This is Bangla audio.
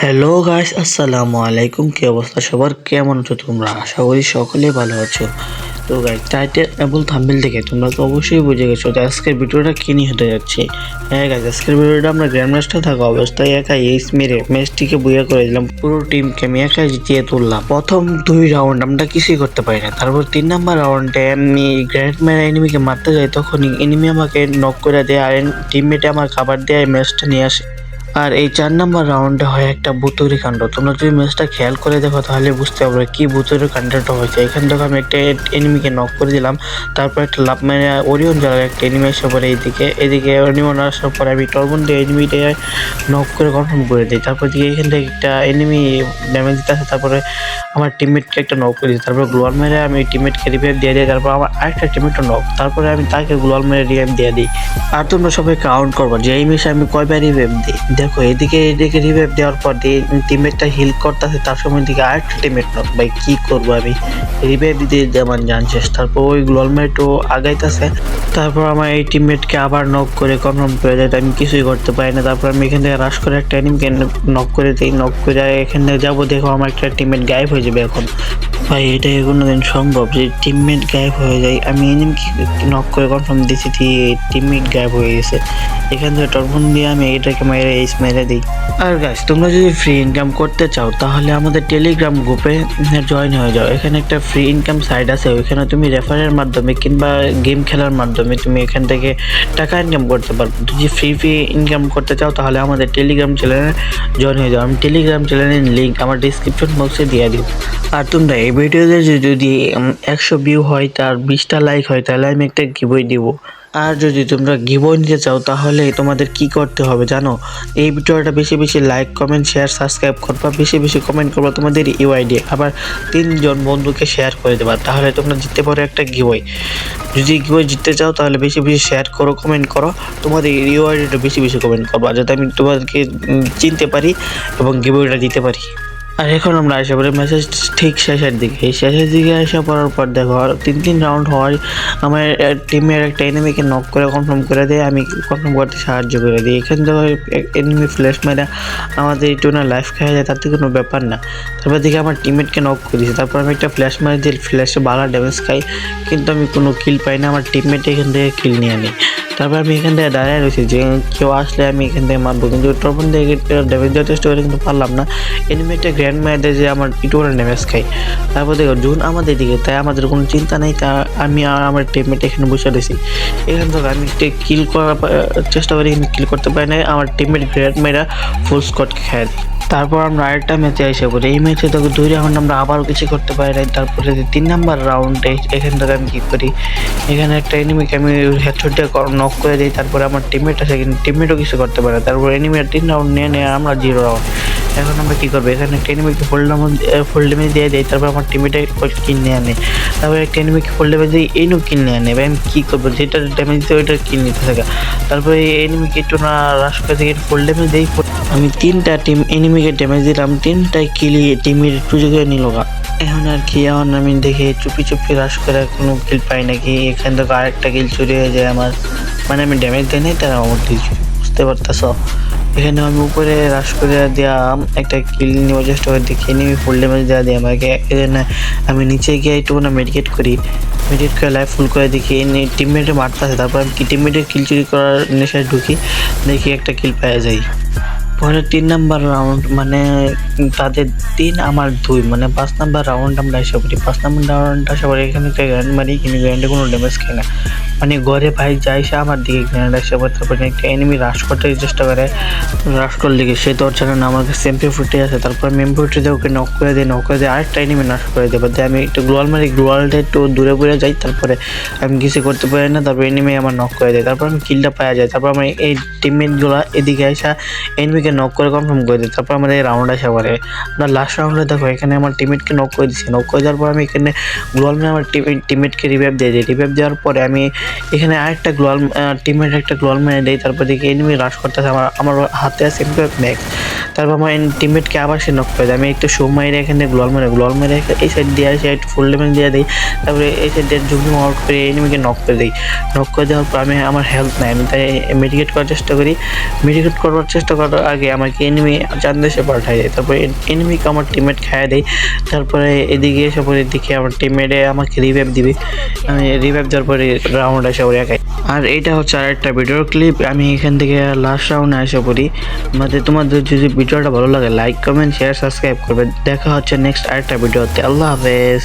হ্যালো গাইস আসসালামু আলাইকুম। কি অবস্থা সবার? কেমন আছো তোমরা? আশা করি সকলে ভালো আছো। তো গাইস টাইটেল এবং থাম্বনেল দেখে তোমরা তো অবশ্যই বুঝে গেছো যে আজকের ভিডিওটা কি নিয়ে হতে যাচ্ছে। হ্যাঁ গাইস আজকের ভিডিওটা আমরা গ্র্যান্ড মাস্টার থাকা অবস্থায় একা এইস মেরে ম্যাচটিকে বুয়া করে দিলাম। পুরো টিমকে আমি একা জিতিয়ে তুললাম। প্রথম দুই রাউন্ড আমরা কিছুই করতে পারি না। তারপর তিন নাম্বার রাউন্ডে আমি গ্র্যান্ড ম্যান এনিমিকে মারতে যাই তখন এনিমি আমাকে নক করে দেয় আর টিমমেটে আমার খাবার দেয় ম্যাচটা নিয়ে আসে। আর এই চার নাম্বার রাউন্ডে হয় একটা বুতুরি কাণ্ড। তোমরা যদি ম্যাচটা খেয়াল করে দেখো, তাহলে বুঝতে পারবে কি বুতুরি কাণ্ডটা হয়েছে। এখান থেকে আমি একটা এনিমিকে নক করে দিলাম। তারপর একটা লাভ মেরে ওরিয়ন জ্বালার একটা এনিমি এসে পরে এইদিকে এদিকে ওরিয়ন আসার পরে আমি টর্বন দিয়ে এনিমিটা নক করে কনফার্ম করে দিই। তারপর দিকে এখান থেকে একটা এনিমি ড্যামেজ দিতে আসে। তারপরে আমার টিমমেটকে একটা নক করে দিই। তারপর গ্লোয়াল মেরে আমি টিমমেটকে রিভাইভ দিয়ে দিই। তারপর আমার আরেকটা টিমমেটও নক তারপরে আমি তাকে গ্লোয়াল মেরে রিভাইভ দিয়ে দিই। আর তোমরা সবাই কাউন্ট করব যে এই মিশে আমি কয়বার রিভাইভ দিই দেখো, এদিকে এদিকে রিভাইভ দেওয়ার পর দিয়ে টিমমেটটা হিল করতেছে, তার সময় দিকে আরেকটা টিমমেট নক ভাই কি করব আমি? রিভাইভ দিতে জান শেষ। তারপর ওই গ্লোয়ালমেটও আগাইতেছে। তারপর আমার এই টিমমেটকে আবার নক করে কনফার্ম করে দেয়, আমি কিছুই করতে পারি না। তারপর আমি এখান থেকে রাশ করে একটা এনিমকে নক করে দিই নক করে এখান থেকে যাব, দেখো আমার একটা টিমমেট গায়েব হয়ে যাবে এখন। ভাই এটা কোনোদিন সম্ভব যে টিমমেট গায়েব হয়ে যায়। আমি এনিমকে নক করে কনফার্ম দিয়েছি টিমমেট গায়েব হয়ে গেছে। এখান থেকে টর্বন দিয়ে আমি এটাকে মেরে এইস মেরে দিই। আর গাছ তোমরা যদি ফ্রি ইনকাম করতে চাও, তাহলে আমাদের টেলিগ্রাম গ্রুপে জয়েন হয়ে যাও। এখানে একটা ফ্রি ইনকাম সাইট আছে, ওইখানে তুমি রেফারের মাধ্যমে কিংবা গেম খেলার মাধ্যমে তুমি এখান থেকে টাকা ইনকাম করতে পারবে। যদি ফ্রি ফ্রি ইনকাম করতে চাও, তাহলে আমাদের টেলিগ্রাম চ্যানেলে জয়েন হয়ে যাও। আমি টেলিগ্রাম চ্যানেলের লিঙ্ক আমার ডিসক্রিপশন বক্সে দিয়ে দিব। আর তোমরা এই ভিডিওতে যদি একশো ভিউ হয়, তার বিশটা লাইক হয়, তাহলে আমি একটা গিবই দিব। আর যদি তোমরা গিবই নিতে চাও, তাহলে তোমাদের কি করতে হবে জানো? এই ভিডিওটা বেশি বেশি লাইক কমেন্ট শেয়ার সাবস্ক্রাইব করবা, বেশি বেশি কমেন্ট করবা তোমাদের ইউআইডি আবার তিনজন বন্ধুকে শেয়ার করে দেবা, তাহলে তোমরা জিততে পারো একটা গিবই যদি গিবই জিততে চাও, তাহলে বেশি বেশি শেয়ার করো কমেন্ট করো। তোমাদের ইউআইডিটা বেশি বেশি কমেন্ট করবা, যাতে আমি তোমাদেরকে চিনতে পারি এবং গিবইটা দিতে পারি। আর এখন আমরা আসা পড়ি মেসেজ ঠিক শেষের দিকে। এই শেষের দিকে আসা পড়ার পর দেখো তিন তিন রাউন্ড হওয়ার আমার টিমের একটা এনিমিকে নক করে কনফার্ম করে দেয়। আমি কনফার্ম করতে সাহায্য করে দিই। এখান থেকে এনিমি ফ্ল্যাশ মেরে আমাদের একটু না লাইফ খাওয়া যায় তাতে কোনো ব্যাপার না। তারপর দেখে আমার টিমমেটকে নক করে দিয়েছি। তারপর আমি একটা ফ্ল্যাশ মারি দিয়ে ফ্ল্যাশে ভালো ড্যামেজ খাই। কিন্তু আমি কোনো কিল পাই না। আমার টিমমেট এখান থেকে কিল নিয়ে নিই তারপর আমি এখান থেকে দাঁড়িয়ে রয়েছি, যে কেউ আসলে আমি এখান থেকে মারবো। কিন্তু টপন থেকে ড্যামেজ দেওয়ার চেষ্টা করে কিন্তু পারলাম না। এনিমেটে গ্র্যান্ড ম্যাডে যে আমার একটু ড্যামেজ খাই তারপর দেখো, জুন আমাদের দিকে, তাই আমাদের কোনো চিন্তা নেই, তা আমি আর আমার টিমমেট এখানে বসে রয়েছি। এখান থেকে আমি একটা কিল করার চেষ্টা করি, কিন্তু কিল করতে পারি না আমার টিমমেট গ্র্যান্ড মেয়েরা ফুল স্কট খেয়ে। তারপর আমরা আরেকটা ম্যাচে এসে পড়ি। এই ম্যাচে তো দুই রাউন্ড আমরা আবারও কিছু করতে পারি না তারপরে তিন নাম্বার রাউন্ডে এখান থেকে আমি কী করি। এখানে একটা এনিমিকে আমি হেডশট দিয়ে নক করে দিই। তারপরে আমার টিমমেট আছে কিন্তু টিমমেটও কিছু করতে পারে তারপর এনিমি তিন রাউন্ড নিয়ে নিয়ে আমরা জিরো রাউন্ড এখন আমরা কী করব? এখানে একটা এনিমিকে ফুল ড্যামেজ ফুল ড্যামেজ দিয়ে দিই। তারপর আমার টিমমেটে কিনে আনে তারপর একটা এনিমিকে ফুল ড্যামেজ দিই এইনু কিল নিয়ে আনে এবার আমি কী করব? যেটা ড্যামেজ দিতে ওইটা কিনে নিতে থাকে। তারপরে এনিমিকে একটু না রাশ করে ফুল ড্যামেজ দিই। আমি তিনটা টিম এনিমিকে ড্যামেজ দিলাম তিনটাই কিলি টিমের সুযোগে নিল গা। এখন আর কি, এখন আমি দেখি চুপি চুপি রাশ করে কোনো কিল পাই নাকি, এখান থেকে আরেকটা কিল চুরি হয়ে যায় আমার। মানে আমি ড্যামেজ দিই নাই, তারা আমার কিল চুরি, বুঝতে পারতেছ? এখানে আমি উপরে রাশ করে দেওয়া একটা কিল নেওয়ার চেষ্টা করে দেখি নিয়ে ফুল ড্যামেজ দেওয়া দিই আমাকে। এজন্য আমি নিচে গিয়ে একটু না মেডিকেট করি। মেডিকেট করে লাইফ ফুল করে দেখি টিমমেটে মারতেছে, তারপর আমি টিমমেটের কিল চুরি করার নেশায় ঢুকি, দেখি একটা কিল পাওয়া যায়। পরে তিন নাম্বার রাউন্ড মানে তাদের তিন, আমার দুই মানে পাঁচ নাম্বার রাউন্ড আমরা এসে পড়ি পাঁচ নাম্বার রাউন্ড আসা পরে এখানে একটা গ্র্যান্ড মারি কিন্তু গ্র্যান্ডে কোনো ড্যামেজ খাই না। মানে ঘরে ভাই যাই, সে আমার দিকে গ্র্যান্ড আসে পরে তারপরে একটা এনিমি রাশ করতে চেষ্টা করে রাশ করলে লিগে সে তোর জানে না, আমার কাছে এমপি ফুটে আছে। তারপর এমপি ফুটে দিয়ে ওকে নক করে দিয়ে নক করে দিয়ে আরেকটা এনিমি নাশ করে দেবো দিয়ে আমি একটু গ্লোয়াল মারি গ্লোয়ালটা একটু দূরে দূরে যাই, তারপরে আমি কিছু করতে পারি না, তারপর এনিমি আমার নক করে দেয়। তারপর আমি কিলটা পাওয়া যায়। তারপর আমি এই টিমমেটগুলো এদিকে আসা এনিমিকে নক করে কনফার্ম করে দিই, তারপর আমাদের এই রাউন্ড আসা পরে না লাস্ট রাউন্ডে দেখো, এখানে আমার টিমেটকে নক করে দিচ্ছি নক করে দেওয়ার পর আমি এখানে গ্লোয়াল ম্যান আমার টিমেটকে রিভাইভ দিয়ে দিই। রিভাইভ দেওয়ার পরে আমি এখানে আরেকটা গ্লোয়াল টিমমেট একটা গ্লোয়াল ম্যান দিই। তারপর দেখি এনিমি রাশ করতেছে, আমার আমার হাতে আছে ম্যাক্স তারপর আমার টিমমেটকে আবার সে নক করে দেয়। আমি একটু শো মাইরে এখানে গ্লোয়াল মেরে গ্লোয়াল মেরে এই সাইড দিয়ে আসি একটু ফুল ড্যামেজ দিয়ে দিই তারপরে এই সাইড দিয়ে ঝুঁকি মাউট করে এনিমিকে নক করে দিই নক করে দেওয়ার পর আমি আমার হেল্প নাই। আমি তাই মেডিকেট করার চেষ্টা করি। মেডিকেট করার চেষ্টা করার আগে আমাকে এনিমি চান দেশে পাঠায় দেয়। তারপরে এনিমিকে আমার টিমমেট খাইয়ে দেয়। তারপরে এদিকে এসে পরে দেখি আমার টিমমেটে আমাকে রিভাইভ দিবে। আমি রিভাইভ দেওয়ার পরে রাউন্ড আসে পরে একাই। আর এটা হচ্ছে আর একটা ভিডিওর ক্লিপ আমি এখান থেকে লাস্ট রাউন্ডে আসে পড়ি। মানে তোমাদের যদি ভিডিওটা ভালো লাগে লাইক কমেন্ট শেয়ার সাবস্ক্রাইব করবে। দেখা হচ্ছে নেক্সট আরেকটা ভিডিওতে। আল্লাহ হাফেজ।